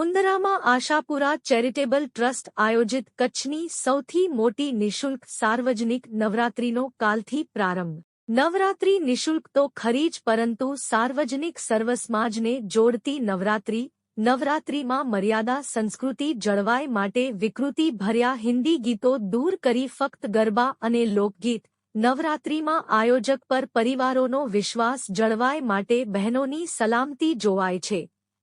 મુંદરામાં Ashapura charitable trust આયોજિત કચ્છની સૌથી મોટી નિઃશુલ્ક સાર્વજનિક નવરાત્રીનો કાલથી પ્રારંભ. નવરાત્રી નિઃશુલ્ક તો ખરી જ પરંતુ સાર્વજનિક સર્વસમાજને જોડતી નવરાત્રી, નવરાત્રીમાં મર્યાદા સંસ્કૃતિ જળવાય માટે વિકૃતિ ભર્યા હિન્દી ગીતો દૂર કરી ફક્ત ગરબા અને લોકગીત. નવરાત્રીમાં આયોજક પર પરિવારોનો વિશ્વાસ જળવાય માટે બહેનોની સલામતી જોવાય છે.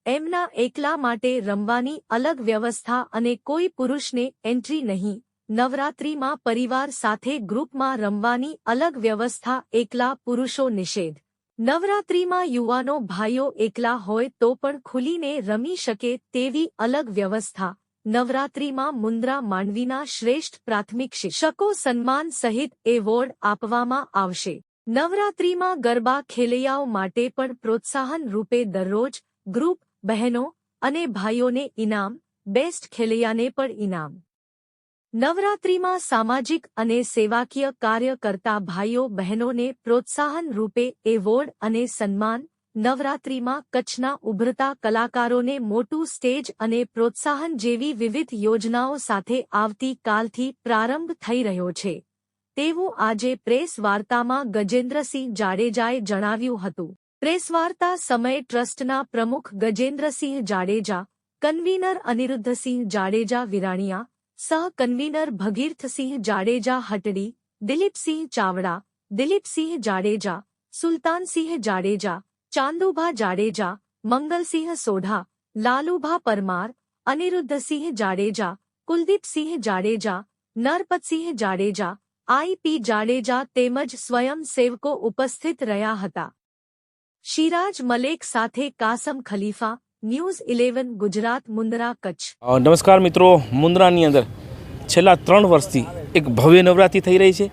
એમના એકલા માટે રમવાની અલગ વ્યવસ્થા અને કોઈ પુરુષને એન્ટ્રી નહીં. નવરાત્રિમાં પરિવાર સાથે ગ્રુપમાં રમવાની અલગ વ્યવસ્થા, એકલા પુરુષો નિષેધ. નવરાત્રિમાં યુવાનો ભાઈઓ એકલા હોય તો પણ ખુલીને રમી શકે તેવી અલગ વ્યવસ્થા. નવરાત્રિમાં મુન્દ્રા માંડવીના શ્રેષ્ઠ પ્રાથમિક શિક્ષકો સન્માન સહિત એવોર્ડ આપવામાં આવશે. નવરાત્રિમાં ગરબા ખેલૈયાઓ માટે પણ પ્રોત્સાહન રૂપે દરરોજ ગ્રુપ બહેનો અને ભાઈઓને ઇનામ, બેસ્ટ ખેલૈયાને પણ ઇનામ. નવરાત્રિમાં સામાજિક અને સેવાકીય કાર્ય કરતા ભાઈઓ બહેનોને પ્રોત્સાહન રૂપે એવોર્ડ અને સન્માન, નવરાત્રિમાં કચ્છના ઉભરતા કલાકારોને મોટું સ્ટેજ અને પ્રોત્સાહન જેવી વિવિધ યોજનાઓ સાથે આવતી કાલથી પ્રારંભ થઈ રહ્યો છે. તેવું આજે પ્રેસ વાર્તામાં ગજેન્દ્રસિંહ જાડેજાએ જણાવ્યું હતું. પ્રેસવાર્તા સમય ટ્રસ્ટના પ્રમુખ ગજેન્દ્રસિંહ જાડેજા, કન્વીનર અનિરુદ્ધસિંહ જાડેજા વિરાણીયા, સહ કન્વીનર ભગીરથસિંહ જાડેજા હટડી, દિલીપસિંહ ચાવડા, દિલીપસિંહ જાડેજા, સુલતાનસિંહ જાડેજા, ચાંદુભા જાડેજા, મંગલસિંહ સોઢા, લાલુભા પરમાર, અનિરુદ્ધસિંહ જાડેજા, કુલદીપસિંહ જાડેજા, નરપતસિંહ જાડેજા આઈપી જાડેજા તેમજ સ્વયંસેવકો ઉપસ્થિત રહ્યા હતા. શિરાજ મલેક સાથે કાસમ ખલીફા, ન્યૂઝ ઇલેવન, ગુજરાત મુંદરા કચ્છ. નમસ્કાર મિત્રો, મુન્દ્રાની અંદર છેલ્લા ત્રણ વર્ષથી એક ભવ્ય નવરાત્રિ થઈ રહી છે.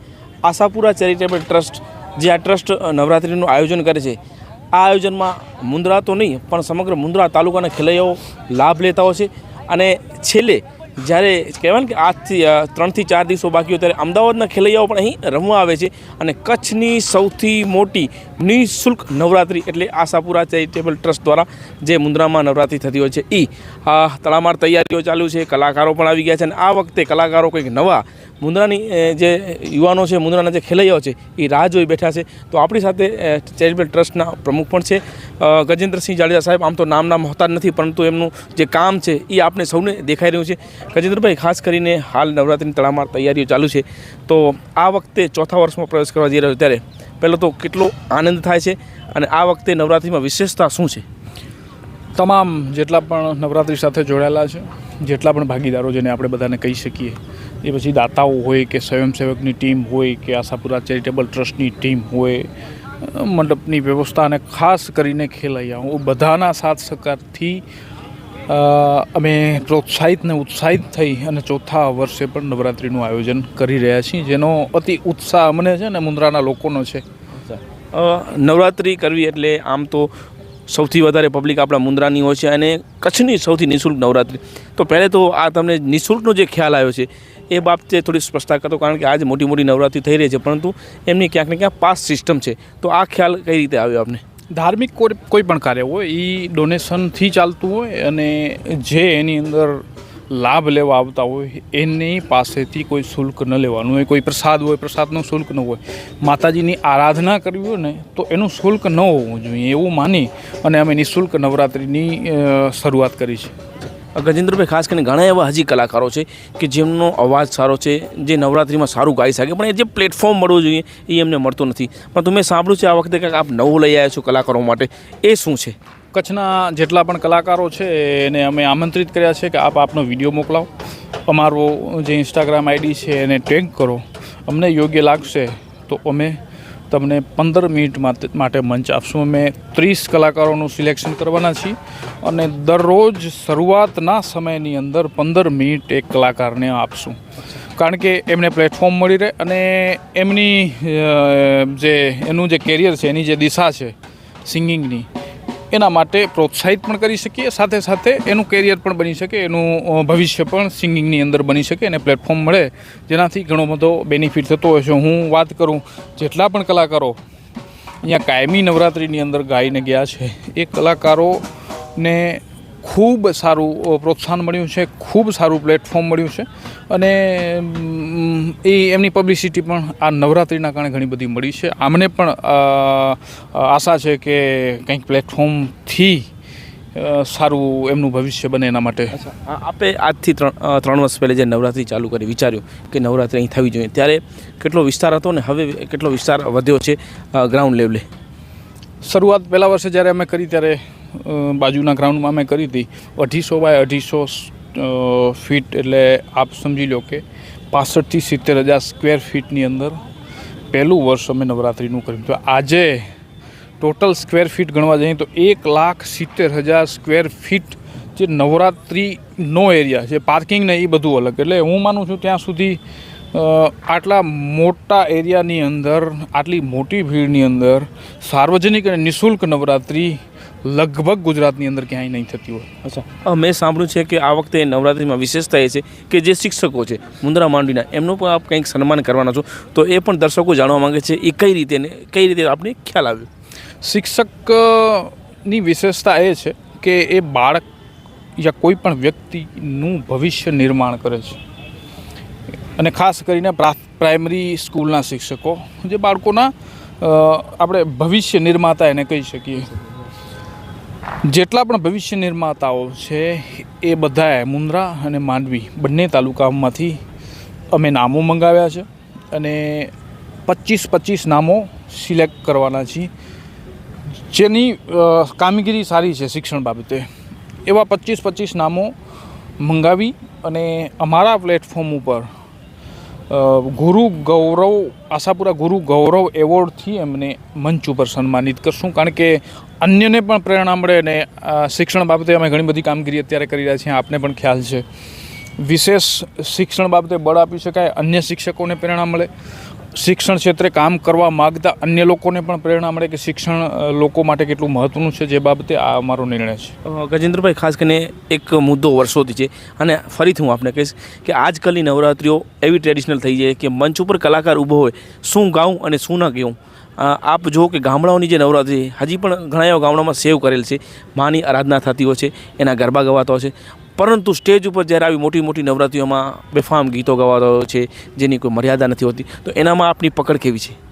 આશાપુરા ચેરિટેબલ ટ્રસ્ટ, જે આ ટ્રસ્ટ નવરાત્રિનું આયોજન કરે છે, આ આયોજનમાં મુન્દ્રા તો નહીં, પણ સમગ્ર મુન્દ્રા તાલુકાના ખેલૈયાઓ લાભ લેતા હોય છે. અને છેલ્લે જ્યારે કહેવાય ને કે આજથી ત્રણથી ચાર દિવસો બાકી હોય ત્યારે અમદાવાદના ખેલૈયાઓ પણ અહીં રમવા આવે છે અને કચ્છની સૌથી મોટી નિઃશુલ્ક નવરાત્રિ એટલે આશાપુરા ચેરિટેબલ ટ્રસ્ટ દ્વારા જે મુન્દ્રામાં નવરાત્રિ થતી હોય છે. એ તળામાર તૈયારીઓ ચાલુ છે, કલાકારો પણ આવી ગયા છે અને આ વખતે કલાકારો કંઈક નવા મુન્દ્રાની જે યુવાનો છે, મુન્દ્રાના જે ખેલૈયાઓ છે, એ રાહ જોઈ બેઠા છે. તો આપણી સાથે ચેરિટેબલ ટ્રસ્ટના પ્રમુખ પણ છે. ગજેન્દ્રસિંહ જાડેજા સાહેબ, આમ તો નામ નામ હોતા નથી, પરંતુ એમનું જે કામ છે, એ આપણે સૌને દેખાઈ રહ્યું છે. ગજેન્દ્રભાઈ, ખાસ કરીને હાલ નવરાત્રિની તડામાર તૈયારીઓ ચાલુ છે. તો આ વખતે ચોથા વર્ષમાં પ્રવેશ કરવા જઈ રહ્યો ત્યારે, પહેલાં તો કેટલો આનંદ થાય છે અને આ વખતે નવરાત્રિમાં વિશેષતા શું છે? તમામ જેટલા પણ નવરાત્રિ સાથે જોડાયેલા છે, જેટલા પણ ભાગીદારો જેને આપણે બધાને કહી શકીએ એ પછી દાતાઓ હોય કે સ્વયંસેવકની ટીમ હોય કે આશાપુરા ચેરિટેબલ ટ્રસ્ટની ટીમ હોય મંડપની વ્યવસ્થા અને ખાસ કરીને ખેલૈયાઓ બધાના સાથ સહકારથી અમે પ્રોત્સાહિત ને ઉત્સાહિત થઈ અને ચોથા વર્ષે પણ નવરાત્રિનું આયોજન કરી રહ્યા છીએ, જેનો અતિ ઉત્સાહ અમને છે ને મુન્દ્રાના લોકોનો છે. નવરાત્રિ કરવી એટલે આમ તો સૌથી વધારે પબ્લિક આપણા મુન્દ્રાની હોય છે અને કચ્છની સૌથી નિઃશુલ્ક નવરાત્રિ. તો પહેલે તો આ તમને નિઃશુલ્કનો જે ખ્યાલ આવ્યો છે એ બાબતે થોડી સ્પષ્ટતા કરતો કારણ કે આજે મોટી મોટી નવરાત્રિ થઈ રહી છે, પરંતુ એમની ક્યાંક ને ક્યાંક પાસ સિસ્ટમ છે. તો આ ખ્યાલ કઈ રીતે આવ્યો આપને? ધાર્મિક કોઈ પણ કાર્ય હોય એ ડોનેશનથી ચાલતું હોય અને જે એની અંદર લાભ લેવા આવતા હોય, એની પાસેથી કોઈ શુલ્ક ન લેવાનું હોય, કોઈ પ્રસાદ હોય, પ્રસાદનો શુલ્ક ન હોય. માતાજીની આરાધના કરવી હોય ને, તો એનું શુલ્ક ન હોવું જોઈએ, એવું માની અને અમે નિઃશુલ્ક નવરાત્રિની શરૂઆત કરી છે. ગજેન્દ્રભાઈ, ખાસ કરીને ઘણા એવા હજી કલાકારો છે કે જેમનો અવાજ સારો છે, જે નવરાત્રિમાં સારું ગાઈ શકે, પણ એ જે પ્લેટફોર્મ મળવું જોઈએ, એ એમને મળતું નથી. પણ તમે સાંભળ્યું છે આ વખતે કંઈક આપ નવું લઈ આવ્યા છો કલાકારો માટે. એ શું છે? કચ્છના જેટલા પણ કલાકારો છે, એને અમે આમંત્રિત કર્યા છે કે આપ આપનો વીડિયો મોકલાવો. અમારો જે ઇન્સ્ટાગ્રામ આઈડી છે, એને ટેગ કરો. અમને યોગ્ય લાગશે તો અમે તમને પંદર મિનિટ માટે મંચ આપશું. અમે ત્રીસ કલાકારોનું સિલેક્શન કરવાના છીએ અને દરરોજ શરૂઆતના સમયની અંદર પંદર મિનિટ એક કલાકારને આપશું. કારણ કે એમને પ્લેટફોર્મ મળી રહે અને એમની જે, એનું જે કેરિયર છે, એની જે દિશા છે સિંગિંગની એના માટે પ્રોત્સાહિત પણ કરી શકીએ. સાથે સાથે એનું કેરિયર પણ બની શકે, એનું ભવિષ્ય પણ સિંગિંગની અંદર બની શકે અને પ્લેટફોર્મ મળે. જેનાથી ઘણો બધો બેનિફિટ થતો હોય છે. હું વાત કરું, જેટલા પણ કલાકારો અહીંયા કાયમી નવરાત્રિની અંદર ગાઈને ગયા છે, એ કલાકારોને ખૂબ સારું પ્રોત્સાહન મળ્યું છે, ખૂબ સારું પ્લેટફોર્મ મળ્યું છે. અને એ એમની પબ્લિસિટી પણ આ નવરાત્રિના કારણે ઘણી બધી મળી છે. આમને પણ આશા છે કે કંઈક પ્લેટફોર્મથી સારું એમનું ભવિષ્ય બને એના માટે. આપે આજથી ત્રણ ત્રણ વર્ષ પહેલાં જે નવરાત્રિ ચાલુ કરી વિચાર્યું કે નવરાત્રિ અહીં થવી જોઈએ. ત્યારે કેટલો વિસ્તાર હતો ને હવે કેટલો વિસ્તાર વધ્યો છે ગ્રાઉન્ડ લેવલે શરૂઆત પહેલાં વર્ષે જ્યારે અમે કરી ત્યારે બાજુના ગ્રાઉન્ડમાં અમે કરી હતી. અઢીસો બાય અઢીસો ફીટ એટલે આપ સમજી લો કે પાસઠથી સિત્તેર હજાર સ્ક્વેર ફીટની અંદર પહેલું વર્ષ અમે નવરાત્રિનું કર્યું તો આજે ટોટલ સ્ક્વેર ફીટ ગણવા જઈએ તો એક લાખ સિત્તેર હજાર સ્ક્વેર ફીટ જે નવરાત્રિનો એરિયા છે પાર્કિંગ ને એ બધું અલગ. એટલે હું માનું છું ત્યાં સુધી આટલા મોટા એરિયાની અંદર, આટલી મોટી ભીડની અંદર સાર્વજનિક અને નિઃશુલ્ક નવરાત્રિ લગભગ ગુજરાતની અંદર ક્યાંય નહીં થતી હોય. અચ્છા. મેં સાંભળ્યું છે કે આ વખતે નવરાત્રિમાં વિશેષતા એ છે કે જે શિક્ષકો છે મુંદ્રા માંડવીના એમનું પણ આપ કંઈક સન્માન કરવાના છો? તો એ પણ દર્શકો જાણવા માંગે છે એ કઈ રીતે ને કઈ રીતે આપને ખ્યાલ આવ્યો? શિક્ષકની વિશેષતા એ છે કે એ બાળક યા કોઈ પણ વ્યક્તિનું ભવિષ્ય નિર્માણ કરે છે. અને ખાસ કરીને પ્રા- પ્રાઇમરી સ્કૂલના શિક્ષકો જે બાળકોના આપણે ભવિષ્ય નિર્માતા એને કહી શકીએ. જેટલા પણ ભવિષ્ય નિર્માતાઓ છે, એ બધાએ મુન્દ્રા અને માંડવી બંને તાલુકામાંથી અમે નામો મંગાવ્યા છે અને પચીસ પચીસ નામો સિલેક્ટ કરવાના છીએ. જેની કામગીરી સારી છે શિક્ષણ બાબતે. એવા પચીસ પચીસ નામો મંગાવી અને અમારા પ્લેટફોર્મ ઉપર ગુરુ ગૌરવ, આશાપુરા ગુરુ ગૌરવ એવોર્ડથી એમને મંચ ઉપર સન્માનિત કરશું. કારણ કે અન્યને પણ પ્રેરણા મળે અને શિક્ષણ બાબતે અમે ઘણી બધી કામગીરી અત્યારે કરી રહ્યા છીએ. આપને પણ ખ્યાલ છે. વિશેષ શિક્ષણ બાબતે બળ આપી શકાય, અન્ય શિક્ષકોને પ્રેરણા મળે. શિક્ષણ ક્ષેત્રે કામ કરવા માગતા અન્ય લોકોને પણ પ્રેરણા મળે કે શિક્ષણ લોકો માટે કેટલું મહત્ત્વનું છે જે બાબતે આ અમારો નિર્ણય છે. ગજેન્દ્રભાઈ, ખાસ કરીને એક મુદ્દો વર્ષોથી છે અને ફરીથી હું આપને કહીશ કે આજકાલની નવરાત્રિઓ એવી ટ્રેડિશનલ થઈ જાય કે મંચ ઉપર કલાકાર ઊભો હોય, શું ગાઉં અને શું ન ગાઉં. આપ જુઓ કે ગામડાઓની જે નવરાત્રિ હજી પણ ઘણા એવા ગામડામાં સેવ કરેલ છે. માની આરાધના થતી હોય છે, એના ગરબા ગવાતા હોય છે. પરંતુ સ્ટેજ ઉપર જ્યારે આવી મોટી મોટી નવરાત્રિઓમાં બેફામ ગીતો ગવાતા છે, જેની કોઈ મર્યાદા નથી હોતી, તો એનામાં આપની પકડ કેવી છે?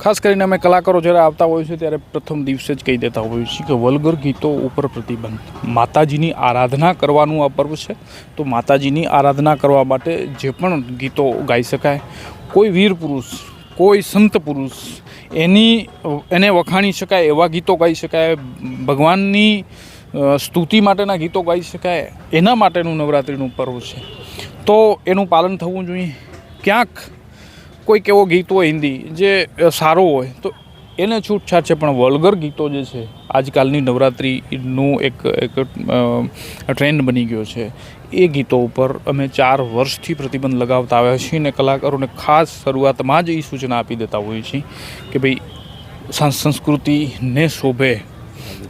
ખાસ કરીને અમે કલાકારો જ્યારે આવતા હોય છે ત્યારે પ્રથમ દિવસે જ કહી દેતા હોઈએ છીએ કે વલગર ગીતો ઉપર પ્રતિબંધ. માતાજીની આરાધના કરવાનું આ પર્વ છે. તો માતાજીની આરાધના કરવા માટે જે પણ ગીતો ગાઈ શકાય, કોઈ વીર પુરુષ, કોઈ સંત પુરુષ, એની, એને વખાણી શકાય એવા ગીતો ગાઈ શકાય. ભગવાનની સ્તુતિ માટેના ગીતો ગાઈ શકાય, એના માટેનું નવરાત્રિનું પર્વ છે. તો એનું પાલન થવું જોઈએ. ક્યાંક કોઈક એવો ગીત હોય હિન્દી જે સારો હોય, તો એને છૂટછાટ છે, પણ વલ્ગર ગીતો જે છે, આજકાલની નવરાત્રિનું એક એક ટ્રેન્ડ બની ગયો છે. એ ગીતો ઉપર અમે ચાર વર્ષથી પ્રતિબંધ લગાવતા આવ્યા છીએ અને કલાકારોને ખાસ શરૂઆતમાં જ એ સૂચના આપી દેતા હોઈએ છીએ કે ભાઈ સંસ્કૃતિને શોભે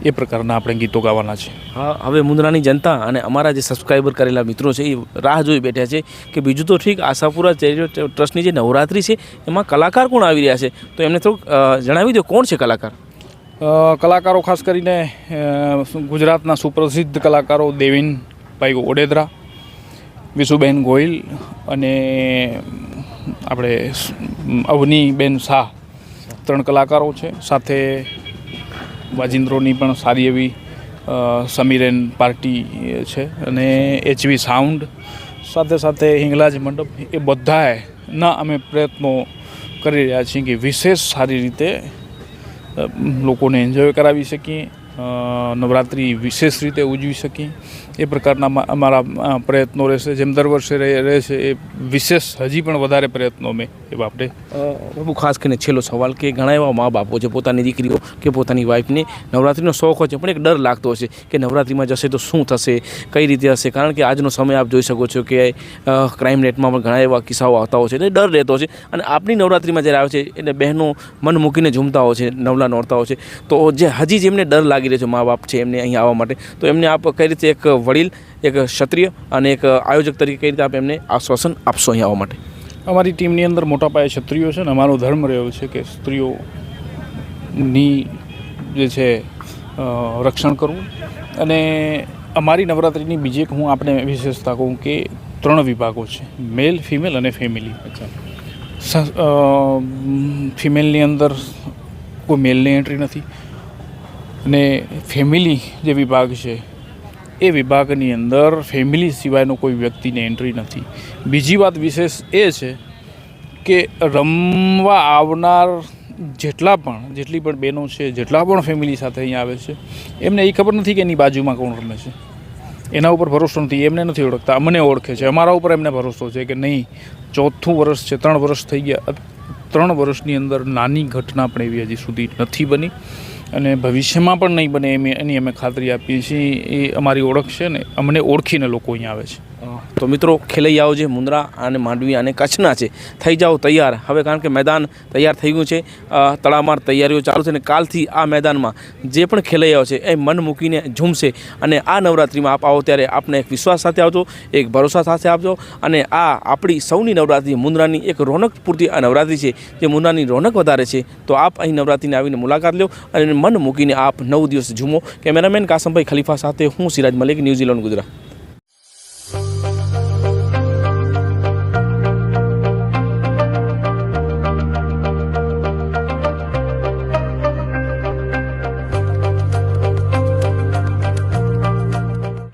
એ પ્રકારના આપણે ગીતો ગાવાના છે. હા હવે મુંદ્રાની જનતા અને અમારા જે સબસ્ક્રાઈબર કરેલા મિત્રો છે એ રાહ જોઈ બેઠા છે કે બીજું તો ઠીક આશાપુરા ચેરિટેબલ ટ્રસ્ટની જે નવરાત્રિ છે એમાં કલાકાર કોણ આવી રહ્યા છે? તો એમને થોડુંક જણાવી દો કોણ છે કલાકાર? કલાકારો ખાસ કરીને ગુજરાતના સુપ્રસિદ્ધ કલાકારો દેવીનભાઈ ઓડેદરા વિશુબેન ગોહિલ અને આપણે અવનીબેન શાહ. ત્રણ કલાકારો છે સાથે વાજિંદ્રોની પણ સારી એવી સમીરેન પાર્ટી છે અને એચવી સાઉન્ડ, સાથે સાથે હિંગલાજ મંડપ, એ બધાના અમે પ્રયત્નો કરી રહ્યા છીએ કે વિશેષ સારી રીતે લોકોને એન્જોય કરાવી શકીએ નવરાત્રિ વિશેષ રીતે ઉજવી શકીએ. એ પ્રકારના અમા- અમારા પ્રયત્નો રહેશે. જેમ દર વર્ષે રહે છે એ વિશેષ હજી પણ વધારે પ્રયત્નો અમે એ બાબતે. બાબુ ખાસ કરીને છેલ્લો સવાલ કે ઘણા એવા મા બાપો છે, પોતાની દીકરીઓ કે પોતાની વાઈફને નવરાત્રિનો શોખ હોય છે, પણ એક ડર લાગતો હશે કે નવરાત્રિમાં જશે તો શું થશે, કઈ રીતે હશે? કારણ કે આજનો સમય આપ જોઈ શકો છો કે ક્રાઇમ રેટમાં પણ ઘણા એવા કિસ્સાઓ આવતા હોય છે, એટલે ડર રહેતો છે અને આપની નવરાત્રિમાં જ્યારે આવે છે, એટલે બહેનો મન મૂકીને ઝૂમતા હોય છે, નવલા નોરતા હોય છે, તો જે હજી જેમને ડર લાગી રહ્યો છે મા બાપ છે એમને અહીં આવવા માટે, તો એમને આપ કઈ રીતે એક વડીલ એક ક્ષત્રિય અને એક આયોજક તરીકે કઈ રીતે આપ એમને આશ્વાસન આપશો અહીં આવવા માટે? અમારી ટીમની અંદર મોટા પાયે ક્ષત્રિયો છે ને અમારો ધર્મ રહ્યો છે કે સ્ત્રીઓની જે છે રક્ષણ કરવું. અને અમારી નવરાત્રિની બીજી એક હું આપણે વિશેષતા કહું કે ત્રણ વિભાગો છે મેલ ફિમેલ અને ફેમિલી ફિમેલની અંદર કોઈ મેલની એન્ટ્રી નથી. અને ફેમિલી જે વિભાગ છે એ વિભાગની અંદર ફેમિલી સિવાયનો કોઈ વ્યક્તિને એન્ટ્રી નથી. બીજી વાત વિશેષ એ છે કે રમવા આવનાર જેટલા પણ, જેટલી પણ બહેનો છે, જેટલા પણ ફેમિલી સાથે અહીંયા આવે છે, એમને એ ખબર નથી કે એની બાજુમાં કોણ રમે છે. એના ઉપર ભરોસો નથી, એમને નથી ઓળખતા, અમને ઓળખે છે. અમારા ઉપર એમને ભરોસો છે કે નહીં, ચોથું વર્ષ છે, ત્રણ વર્ષ થઈ ગયા ત્રણ વર્ષની અંદર નાની ઘટના પણ એવી હજી સુધી નથી બની. અને ભવિષ્યમાં પણ નહીં બને એમ એની અમે ખાતરી આપીએ છીએ. એ અમારી ઓળખ છે ને અમને ઓળખીને લોકો અહીંયા આવે છે. તો મિત્રો, ખેલૈયાઓ જે મુન્દ્રા અને માંડવી અને કચ્છના છે, થઈ જાઓ તૈયાર. હવે કારણ કે મેદાન તૈયાર થઈ ગયું છે તડામાર તૈયારીઓ ચાલુ છે અને કાલથી આ મેદાનમાં જે પણ ખેલૈયાઓ છે, એ મન મૂકીને ઝૂમશે અને આ નવરાત્રિમાં આપ આવો ત્યારે આપને એક વિશ્વાસ સાથે આવજો, એક ભરોસા સાથે આપજો અને આ આપણી સૌની નવરાત્રિ મુન્દ્રાની એક રોનક પૂરતી આ નવરાત્રિ છે, જે મુન્દ્રાની રોનક વધારે છે, તો આપ અહીં નવરાત્રિને આવીને મુલાકાત લો અને મન મૂકીને આપ નવ દિવસ ઝૂમો. કેમેરામેન કાસમભાઈ ખલીફા સાથે હું સિરાજ મલિક, ન્યૂઝીલેન્ડ, ગુજરાત.